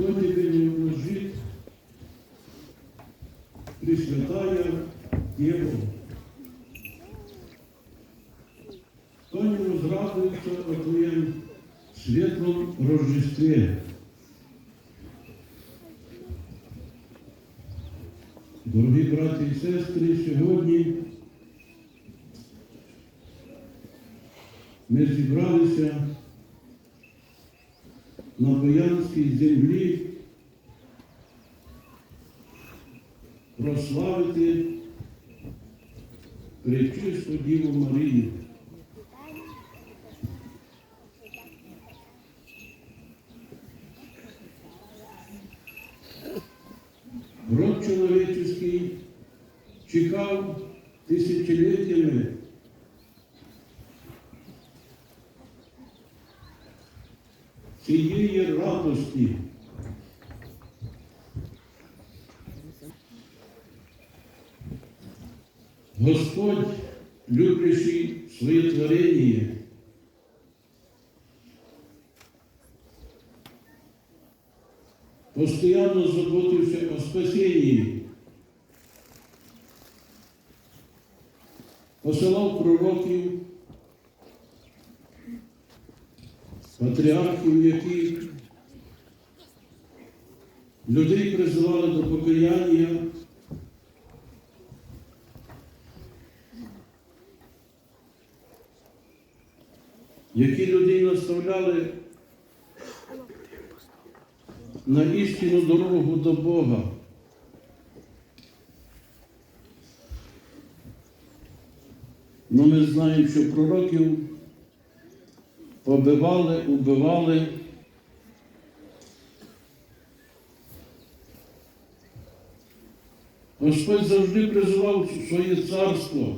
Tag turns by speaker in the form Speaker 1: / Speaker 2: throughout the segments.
Speaker 1: кто тебе не умножит, Пресвятая Дева, кто не возрадуется о Твоем светлом Рождестве. Дорогі браті і сестри, сьогодні ми зібралися на Боянській землі прославити Пречисту Діву Марію. Род чоловічий чекав тисячоліттями цієї радості. Господь, своє творення, постоянно заботився о спасенні, посилав пророків, патріархів, які людей призивали до покаяння, які людей наставляли на істинну дорогу до Бога. Ну ми знаємо, що пророків побивали, убивали. Господь завжди призивав своє царство,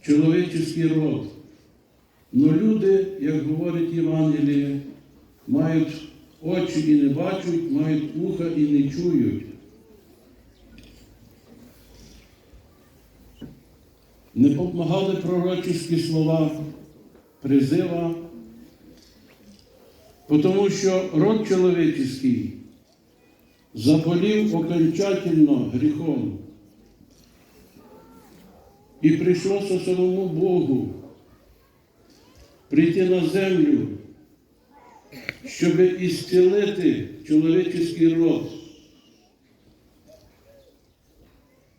Speaker 1: чоловічий род. Но люди, як говорить Євангеліє, мають очі і не бачать, мають вуха і не чують. Не допомагали пророчі слова призива, тому що род чоловічий заболів окончательно гріхом. І прийшлося самому Богу прийти на землю, щоб ісцілити чоловічий род.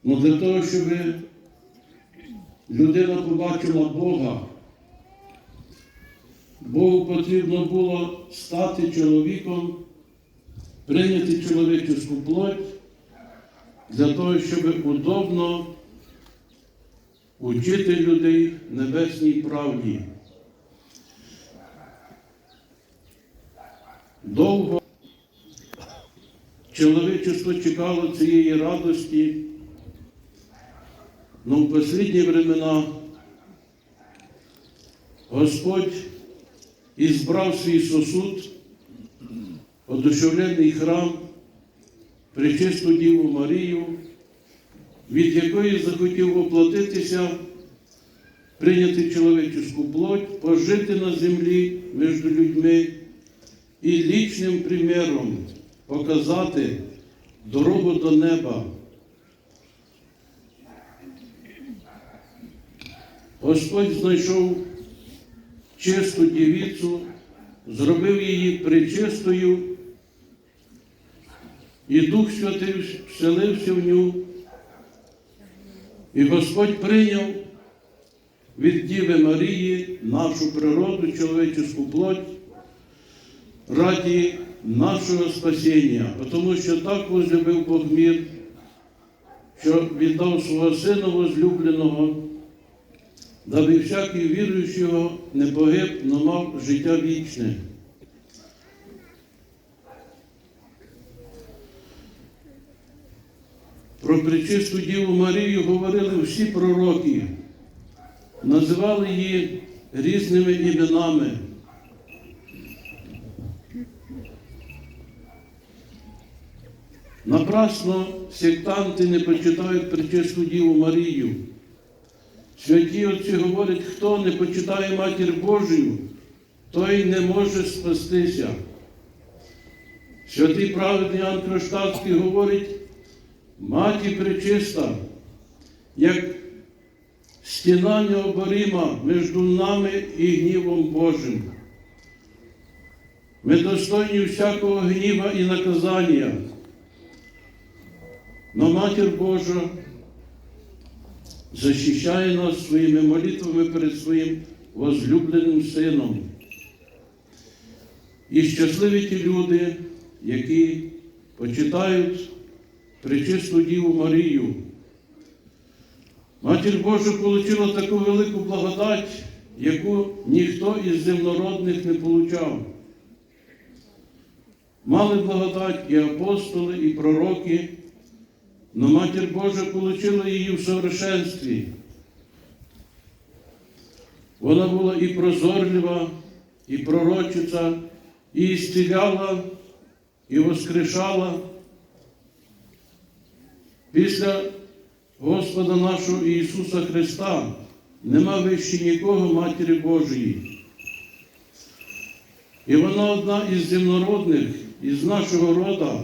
Speaker 1: Ну для того, щоб людина побачила Бога, Богу потрібно було стати чоловіком, прийняти чоловічу плоть для того, щоб удобно учити людей небесній правді. Довго чоловічество чекало цієї радості, але в останні времена Господь ізбрав свій сосуд, одушевлений храм, причисту Діву Марію, від якої захотів оплатитися, прийняти чоловічу плоть, пожити на землі між людьми і лічним приміром показати дорогу до неба. Господь знайшов чисту дівіцю, зробив її причистою, і Дух Святий вселився в ню, і Господь прийняв від Діви Марії нашу природу, чоловічу плоть раді нашого спасіння, тому що так возлюбив Бог мір, що віддав свого Сина возлюбленого, даби всякий віруючого не погиб, но мав життя вічне. Про причисту Діву Марію говорили всі пророки, називали її різними іменами. Напрасно сектанти не почитають причисту Діву Марію. Святі отці говорять, хто не почитає Матір Божою, той не може спастися. Святий праведний Іоанн Кронштадтський говорить, маті пречиста, як стіна необорима між нами і гнівом Божим. Ми достойні всякого гніва і наказання. Но Матір Божа захищає нас своїми молитвами перед своїм возлюбленим Сином. І щасливі ті люди, які почитають пречисту Діву Марію. Матір Божа отримала таку велику благодать, яку ніхто із земнородних не получав. Мали благодать і апостоли, і пророки, но Матір Божа отримала її в совершенстві. Вона була і прозорлива, і пророчиця, і ісціляла, і воскрешала. Після Господа нашого Ісуса Христа нема вище нікого Матері Божої. І вона одна із земнородних, із нашого рода,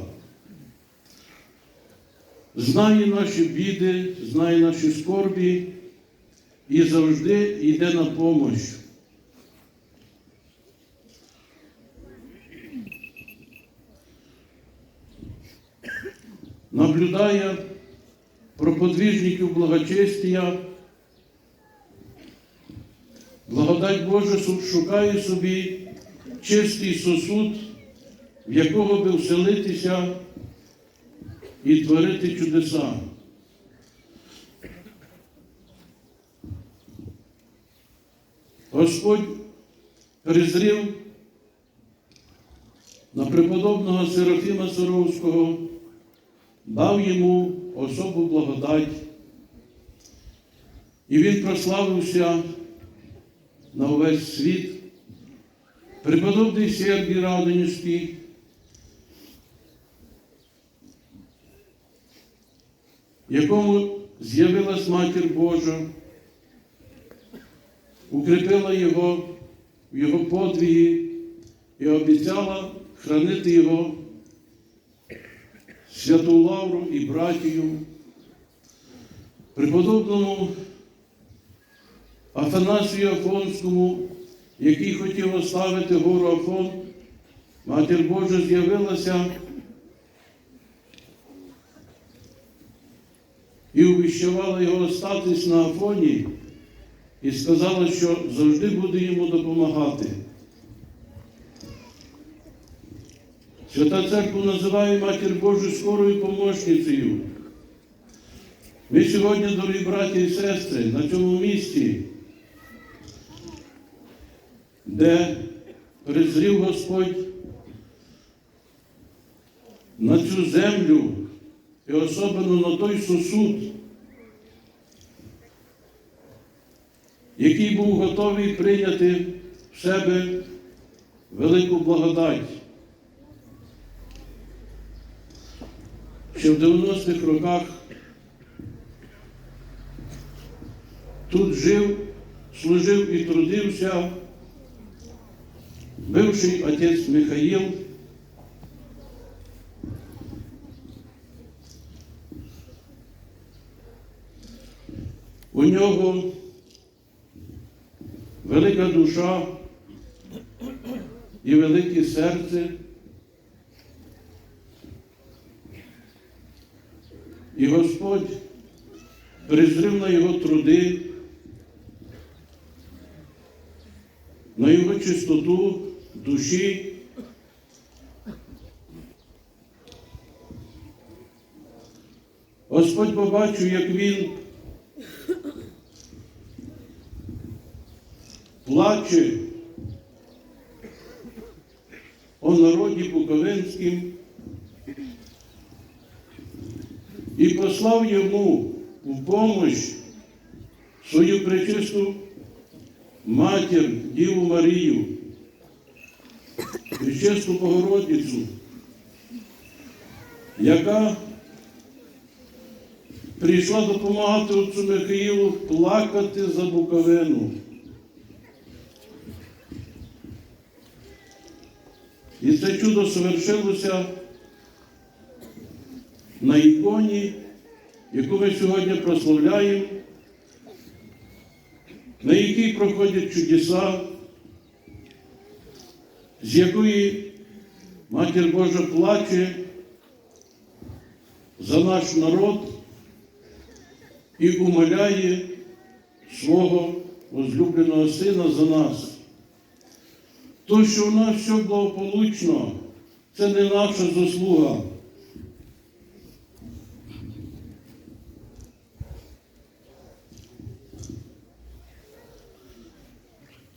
Speaker 1: знає наші біди, знає наші скорбі і завжди йде на помощь. Наблюдає про подвижників благочестия, благодать Божа шукає собі чистий сосуд, в якого би вселитися і творити чудеса. Господь призрів на преподобного Серафіма Саровського, дав йому особу благодать, і він прославився на увесь світ. Преподобний Сергій Радонівський, якому з'явилась Матір Божа, укріпила його в його подвиги і обіцяла хранити його святу Лавру і братію, преподобному Афанасію Афонському, який хотів оставити гору Афон, Матір Божа з'явилася і увіщувала його остатись на Афоні і сказала, що завжди буде йому допомагати. Свята Церква називає Матір Божу скорою помощницею. Ми сьогодні, дорогі браті і сестри, на цьому місці, де призрів Господь на цю землю і особливо на той сосуд, який був готовий прийняти в себе велику благодать. Ще в 90-х роках тут жив, служив і трудився бивший отець Михаїл. У нього велика душа і велике серце. І Господь призрив на його труди, на його чистоту душі. Господь побачив, як він плаче о народі Буковинським і послав йому в помощь свою пречисту матір Діву Марію, пречисту Богородицю, яка прийшла допомагати отцю Михаїлу плакати за Буковину. І це чудо совершилося на іконі, яку ми сьогодні прославляємо, на якій проходять чудеса, з якої Матір Божа плаче за наш народ і умоляє свого возлюбленого сина за нас. То, що у нас все благополучно, це не наша заслуга.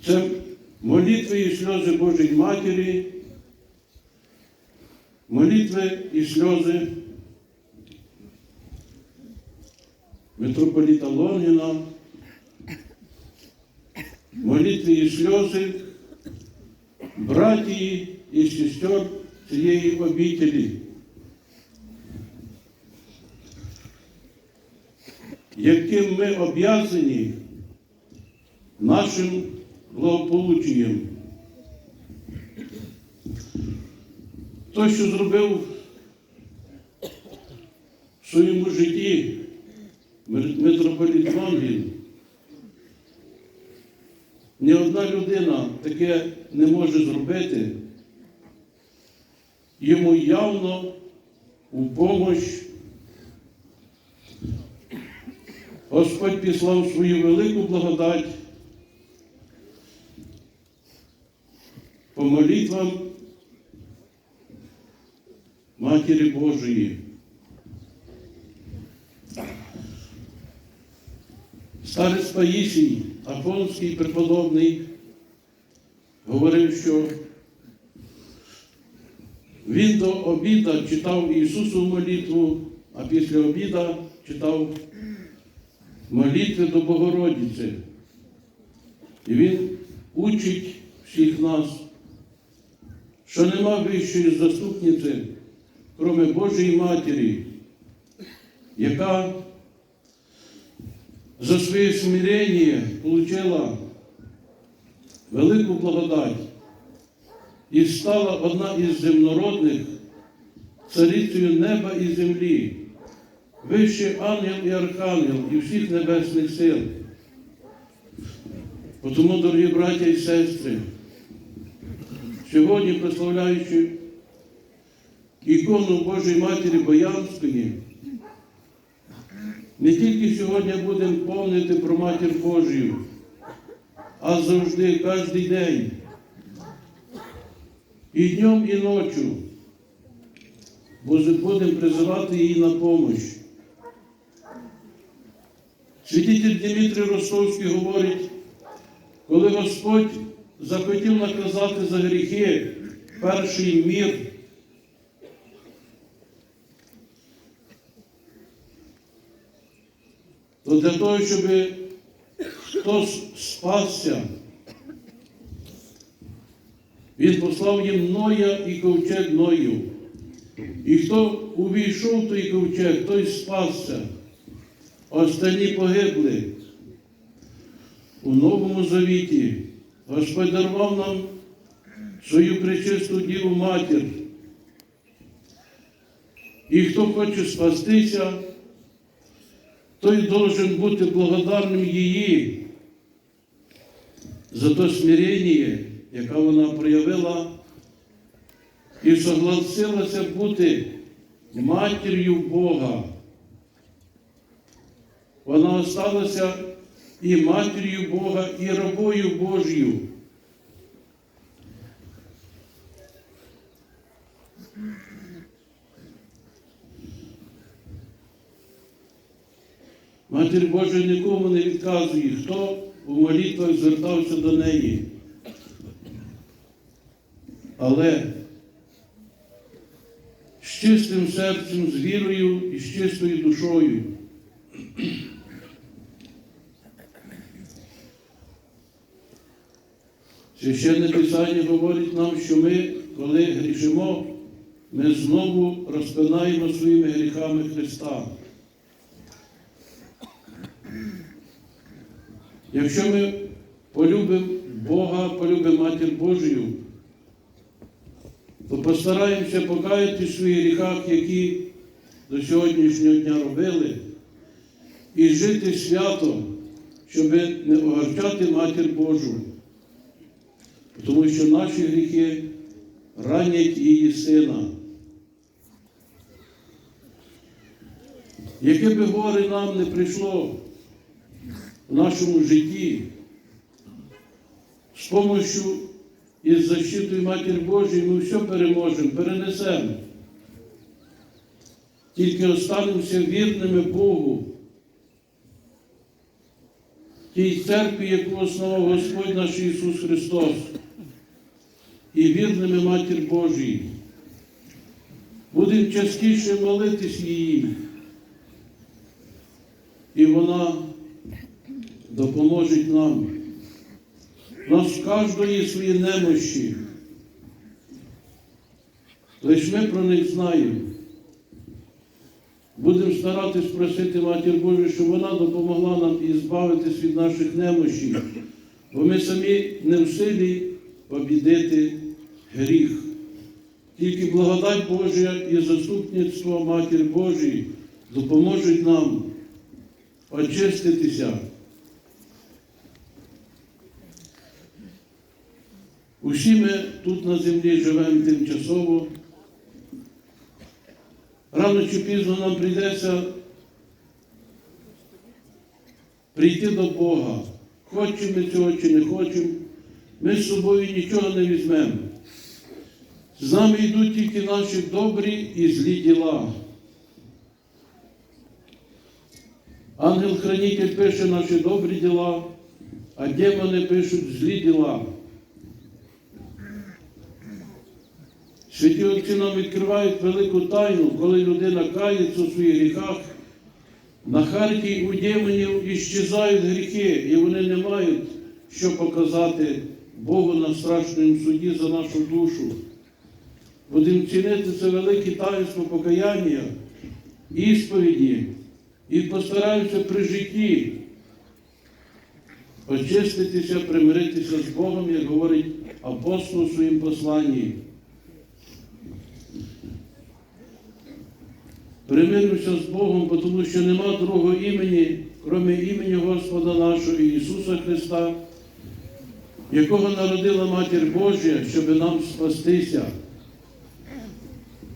Speaker 1: Це молитви і сльози Божої Матері, молитви і сльози митрополіта Лонгіна, молитви і сльози братії і сестер цієї обітелі. Яким ми об'язані нашим благополученням. Той, що зробив в своєму житті митрополіт Лонгін, ні одна людина таке не може зробити. Йому явно у помощь Господь післав свою велику благодать по молитвам Матері Божої. Старець Паїсій, Афонський преподобний, говорив, що він до обіда читав Ісусу молитву, а після обіда читав молитви до Богородиці. І він учить всіх нас, що нема вищої заступниці, кроме Божої Матері, яка за своє смирення отримала велику благодать і стала одна із земнородних царицею неба і землі, вище ангел і архангел і всіх небесних сил. Тому, дорогі браття і сестри, сьогодні, прославляючи ікону Божої Матері Боянської, не тільки сьогодні будемо помнити про Матір Божію, а завжди, кожен день, і днем, і ночі будемо призивати її на допомогу. Святитель Дмитрий Ростовський говорить, коли Господь захотів наказати за гріхи перший мір, то для того, щоб хтось спасся, він послав їм Ноя і ковчег Ною. І хто увійшов той ковчег, той спасся, останні погибли. У Новому Завіті Господь дарував нам свою пречисту Діву Матір. І хто хоче спастися, той должен бути благодарним її за те смирення, яке вона проявила, і согласилася бути матір'ю Бога. Вона осталася і матір'ю Бога, і рабою Божою. Матір Божа нікому не відказує, хто у молитвах звертався до неї. Але з чистим серцем, з вірою і з чистою душою. Священне Писання говорить нам, що ми, коли грішимо, ми знову розпинаємо своїми гріхами Христа. Якщо ми полюбимо Бога, полюбимо Матір Божою, то постараємося покаяти в своїх гріхах, які до сьогоднішнього дня робили, і жити свято, щоб не огорчати Матір Божу, тому що наші гріхи ранять її сина. Яке би горе нам не прийшло в нашому житті, з помощью і з защитою Матір Божої ми все переможемо, перенесемо. Тільки останемося вірними Богу, тій церкві, яку основав Господь наш Ісус Христос, і вірними Матір Божій. Будемо частіше молитись її, і вона допоможе нам. Нас кожної свої немощі. Лише ми про них знаємо. Будемо старатись просити Матір Божу, щоб вона допомогла нам і збавитись від наших немощів, бо ми самі не в силі побідити гріх. Тільки благодать Божа і заступництво Матір Божої допоможуть нам очиститися. Усі ми тут на землі живемо тимчасово. Рано чи пізно нам прийдеться прийти до Бога. Хочемо ми цього чи не хочемо, ми з собою нічого не візьмемо. З нами йдуть тільки наші добрі і злі діла. Ангел-хранитель пише наші добрі діла, а демони пишуть злі діла. Святі отці нам відкривають велику тайну, коли людина кається у своїх гріхах, на харті у демонів іщезають гріхи, і вони не мають що показати Богу на страшному суді за нашу душу. Будемо чинити це велике таїнство покаяння, ісповіді, і постараємося при житті очиститися, примиритися з Богом, як говорить апостол у своїм посланні. Примиримося з Богом, тому що нема другого імені, крім імені Господа нашого Ісуса Христа, якого народила Матір Божа, щоб нам спастися.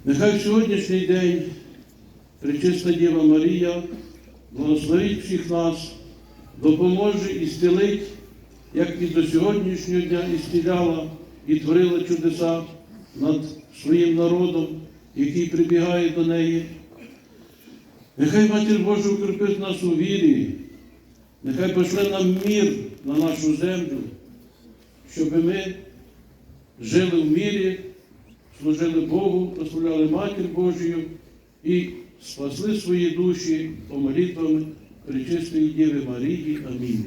Speaker 1: Нехай сьогоднішній день Пречиста Діва Марія благословить всіх нас, допоможе і стілить, як і до сьогоднішнього дня і стіляла, і творила чудеса над своїм народом, який прибігає до неї. Нехай Матір Божа укріпить нас у вірі, нехай пошле нам мір на нашу землю, щоб ми жили в мірі, служили Богу, прославляли Матір Божою і спасли свої душі по молитвам Пречистої Діви Марії. Амінь.